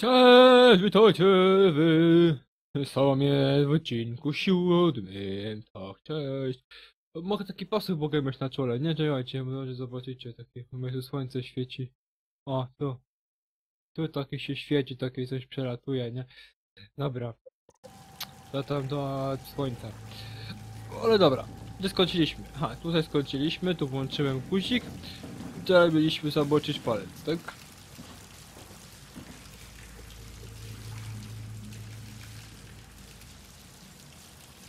Cześć, witajcie wy. Samie w odcinku siódmym. Tak, cześć. Mogę taki pasek mogę mieć na czole, nie czekajcie, może zobaczycie takie, może słońce świeci. O, tu. Tu takie się świeci, takie coś przelatuje, nie? Dobra. To tam do słońca. Ale dobra, gdzie skończyliśmy? Aha, tutaj skończyliśmy, tu włączyłem guzik. Teraz mieliśmy zobaczyć palec, tak?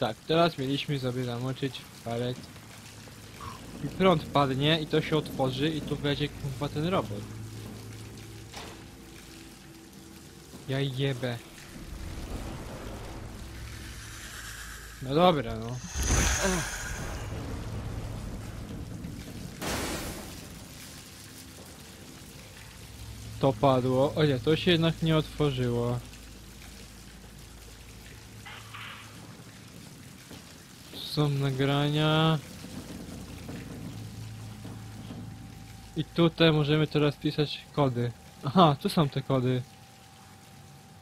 Tak, teraz mieliśmy sobie zamoczyć palec. I prąd padnie i to się otworzy i tu będzie kurwa ten robot. Ja jebę. No dobra, no. To padło. O nie, to się jednak nie otworzyło. Są nagrania. I tutaj możemy teraz pisać kody. Aha, tu są te kody.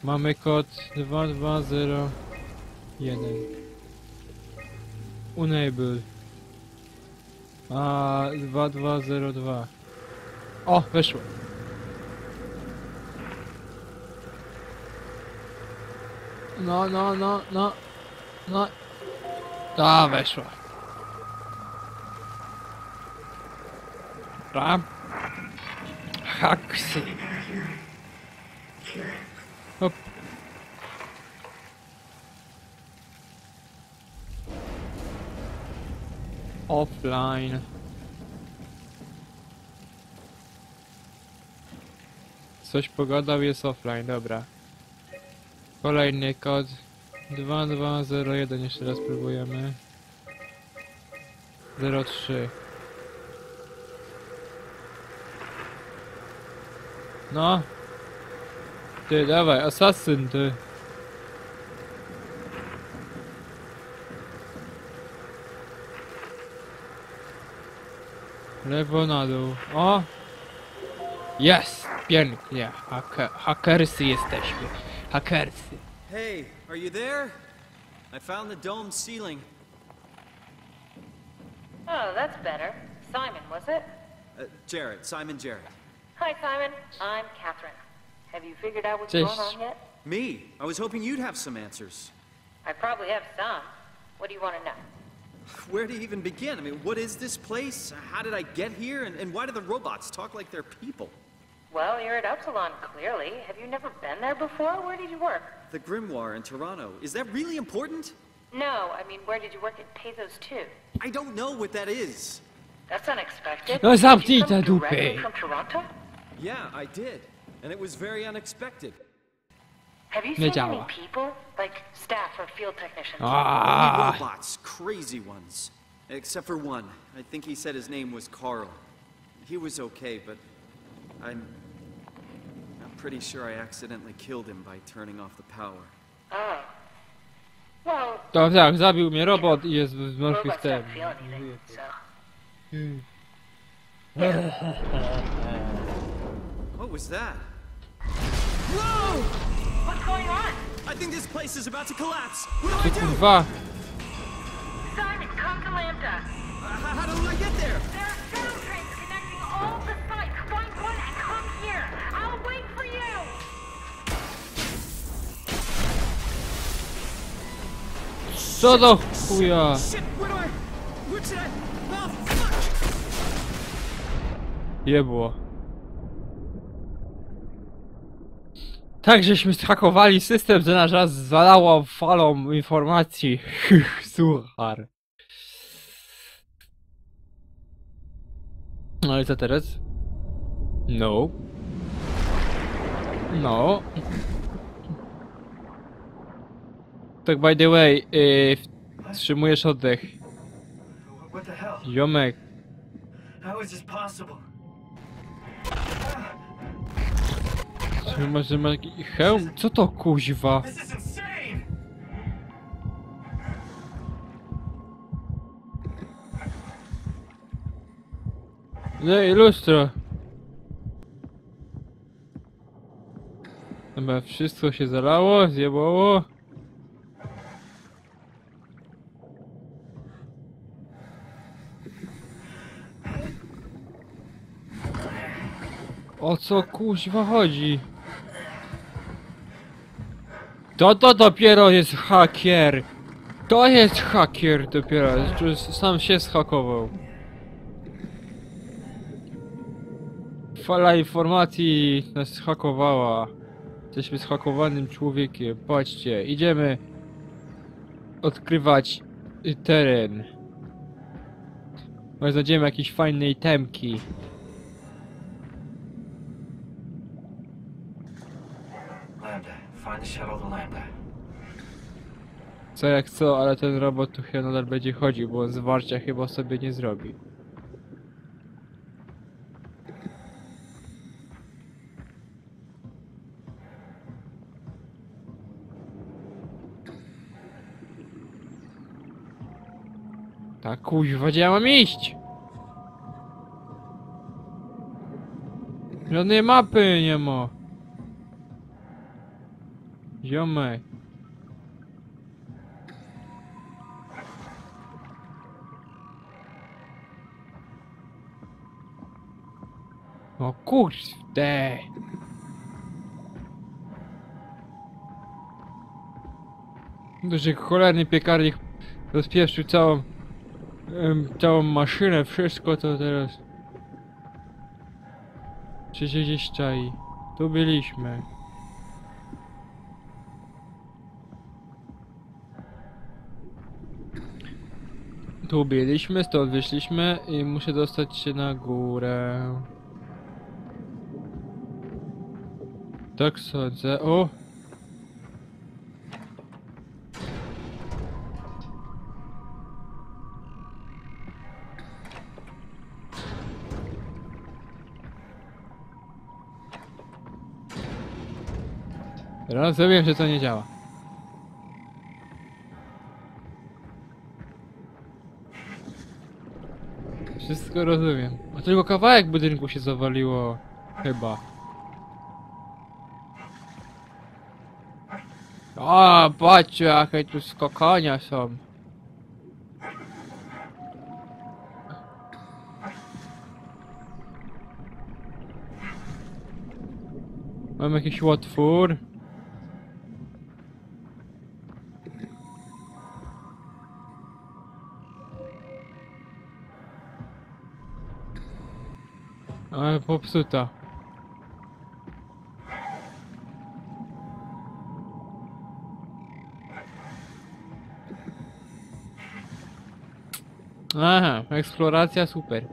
Mamy kod 2201. Unable. A 2202. O, weszło. No, no, no, no. No. Ta, weszła. Dobra. Haksy. Hop. Offline. Coś pogadał, jest offline, dobra. Kolejny kod. 2201 jeszcze raz próbujemy. 03 No. Ty, dawaj, asasyn, ty. Lewo na dół. O! Jest! Pięknie. Hake hakersy jesteśmy. Hakersy. Hey, are you there? I found the dome ceiling. Oh, that's better. Simon, was it? Uh, Jarrett, Simon Jared. Hi, Simon. I'm Catherine. Have you figured out what's Cześć. going on yet? Me? I was hoping you'd have some answers. I probably have some. What do you want to know? Where to even begin? I mean, what is this place? How did I get here? And, and why do the robots talk like they're people? Well, you're at Upsilon, clearly. Have you never been there before? Where did you work? The Grimoire in Toronto. Is that really important? No, I mean, where did you work at Pathos 2? I don't know what that is. That's unexpected. No, Did zamknij you come directly from Toronto? Yeah, I did. And it was very unexpected. Have you seen any people? Like staff or field technicians? Only Ah, robots, crazy ones. Except for one. I think he said his name was Carl. He was okay, but I'm. I'm pretty sure I accidentally killed him by turning off the power. Oh. Well, to tak, zabił mnie robot i jest w martwy robots stem. don't feel anything, so... What was that? Whoa! What's going on? I think this place is about to collapse. What do I do? Kurwa, Simon, come to Lambda. Uh, how, how do I get there? There are sound trains connecting all the sites. Find one and come here. Co do chuja? Jebło. Tak, żeśmy zhakowali system, że nas raz zalało falą informacji. Słuchar. No i co teraz? No. No. Tak by the way, yy, wstrzymujesz oddech. What the hell? Ziomek, How is this possible? czy hełm? Co to kuźwa? Insane! Ej, lustro. Chyba wszystko się zalało, zjebało. O co kuźwa chodzi? To to dopiero jest hakier! To jest hakier dopiero, sam się schakował. Fala informacji nas zhakowała. Jesteśmy zhakowanym człowiekiem. Patrzcie, idziemy odkrywać teren. Może znajdziemy jakieś fajne itemki. Co jak co, ale ten robot tu chyba nadal będzie chodził, bo zwarcia chyba sobie nie zrobi. Tak kuźwa, gdzie ja mam iść? Żadnej mapy nie ma. Ziomek. O kurde! Duży cholerny piekarnik rozpieprzył całą całą maszynę, wszystko to teraz czy się gdzieś czai. Tu byliśmy. Tu byliśmy, stąd wyszliśmy i muszę dostać się na górę. Tak sądzę. O! Rozumiem, że to nie działa. Wszystko rozumiem. A tylko kawałek budynku się zawaliło. Chyba. O, patrzcie, jakie tu skakania są. Mam jakiś łotwór. Ale popsuta. Aha, eksploracja super.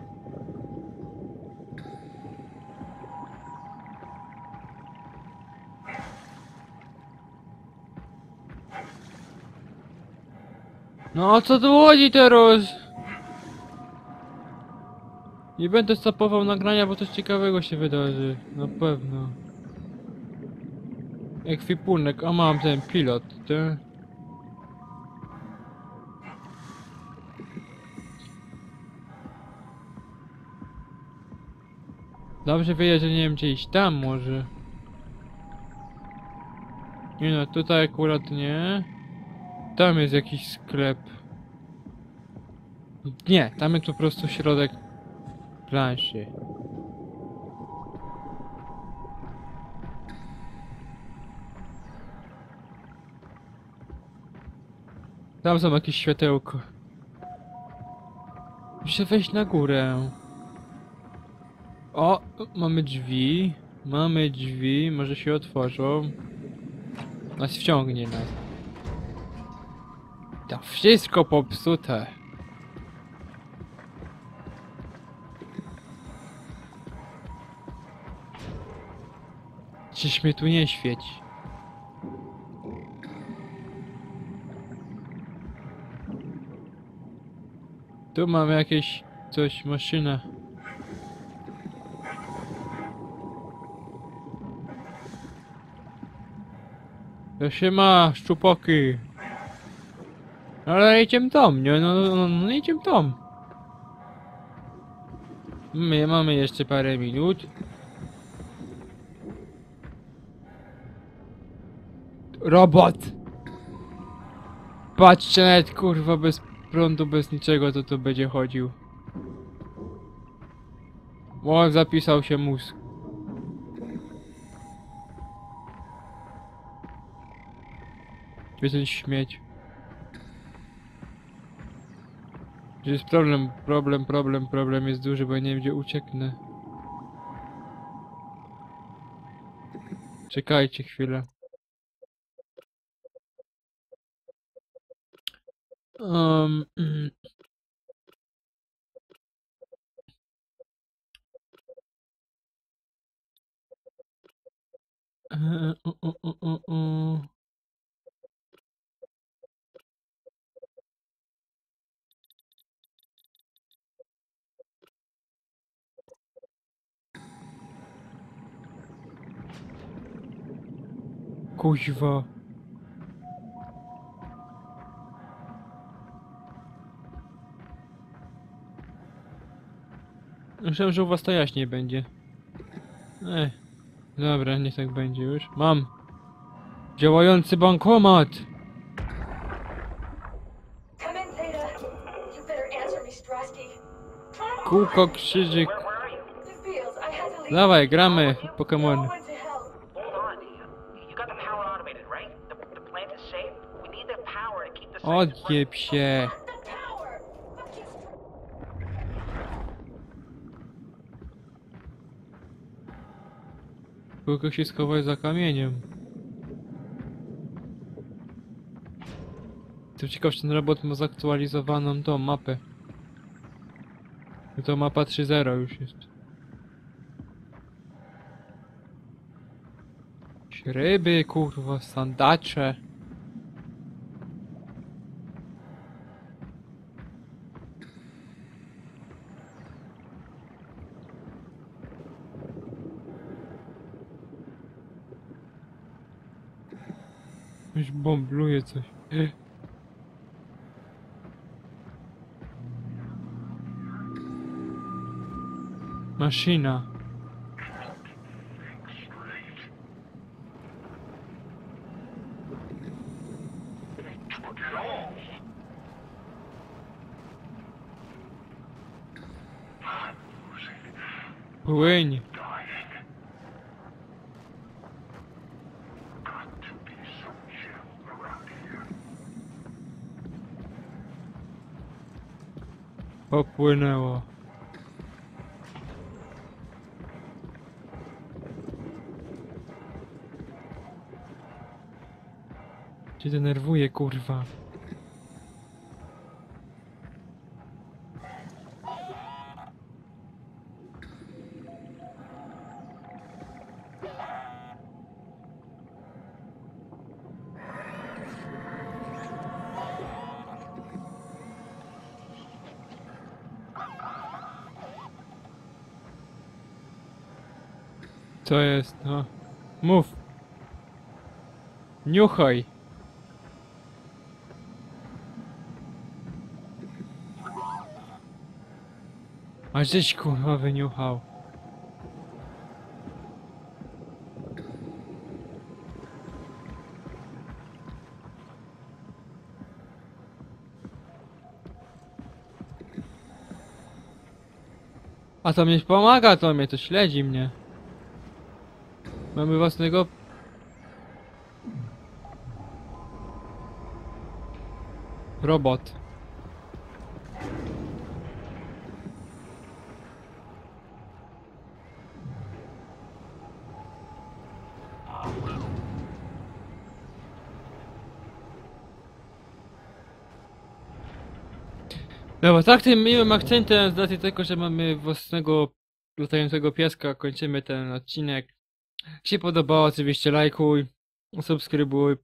No o co tu chodzi teraz? Nie będę stopował nagrania, bo coś ciekawego się wydarzy. Na pewno. Ekwipunek, a mam ten pilot, ty. Dobrze wiedzieć, że nie wiem gdzie iść tam może. Nie no, tutaj akurat nie. Tam jest jakiś sklep. Nie, tam jest po prostu środek planszy. Tam są jakieś światełko. Muszę wejść na górę. O, mamy drzwi. Mamy drzwi, może się otworzą. Nas wciągnie nas. To wszystko popsute. Czyż mnie tu nie świeci? Tu mamy jakieś coś, maszynę. To się ma, szczupoki. Ale idziemy tam, nie? No, no, no, no idziemy tam. My mamy jeszcze parę minut. Robot! Patrzcie, nawet kurwa bez prądu, bez niczego, to to będzie chodził. O, zapisał się mózg. Gdzie ten śmieć? Gdzie jest problem, problem, problem, problem jest duży, bo ja nie wiem gdzie ucieknę. Czekajcie chwilę. Um, mm. E, u, u, u, u, Kuźwa. Myślałem, że u was to jaśniej będzie. Ech. Dobra, niech tak będzie już. Mam. Działający bankomat. Kółko, krzyżyk. Dawaj, gramy Pokémon. Odjeb się. Kółko się schować za kamieniem. To ciekaw, ten robot ma zaktualizowaną tą mapę. To mapa 3.0 już jest. Ryby, kurwa, sandacze. Już bombluje coś. Maszyna. Płyń. Popłynęło. Cię denerwuje, kurwa. Co jest, no? Mów. Niuchaj. A żeś kurwa wyniuchał. A to mnie pomaga, to mnie to śledzi mnie. Mamy własnego... Robot. Dobra, tak tym miłym akcentem z racji tego, że mamy własnego latającego pieska, kończymy ten odcinek. Jak się podobało, oczywiście lajkuj, subskrybuj,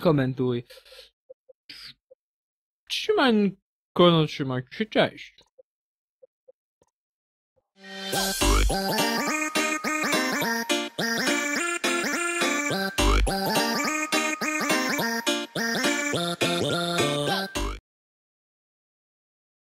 komentuj. Trzymaj, kono, trzymaj się, cześć.